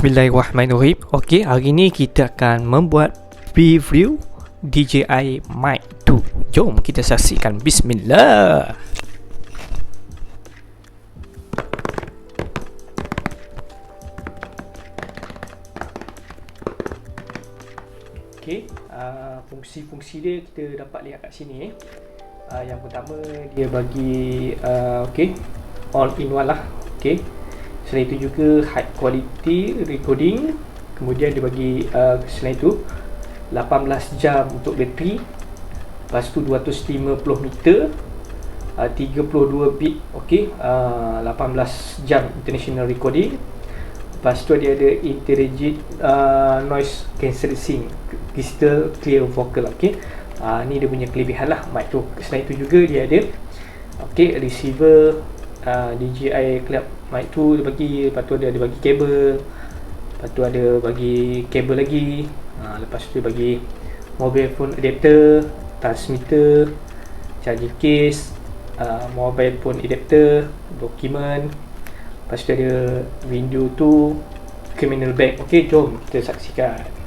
Bismillahirrahmanirrahim Okey, hari ni kita akan membuat review DJI Mic 2 Jom kita saksikan Bismillah Okey, uh, fungsi-fungsi dia kita dapat lihat kat sini eh. Uh, yang pertama dia bagi uh, okey, all in one lah. Okey. Selain itu juga high quality recording. Kemudian dia bagi uh, selain itu 18 jam untuk bateri. Lepas tu 250 meter uh, 32 bit okey uh, 18 jam international recording Lepas tu dia ada intelligent uh, noise cancellation crystal clear vocal okey. Uh, ni dia punya kelebihan lah mic tu. Selain tu juga dia ada okey receiver uh, DJI Club mic tu dia bagi lepas tu dia ada bagi kabel. Lepas tu ada bagi kabel lagi. Uh, lepas tu dia bagi mobile phone adapter, transmitter, charging case, uh, mobile phone adapter, dokumen Lepas tu ada window tu Criminal bag Okay jom kita saksikan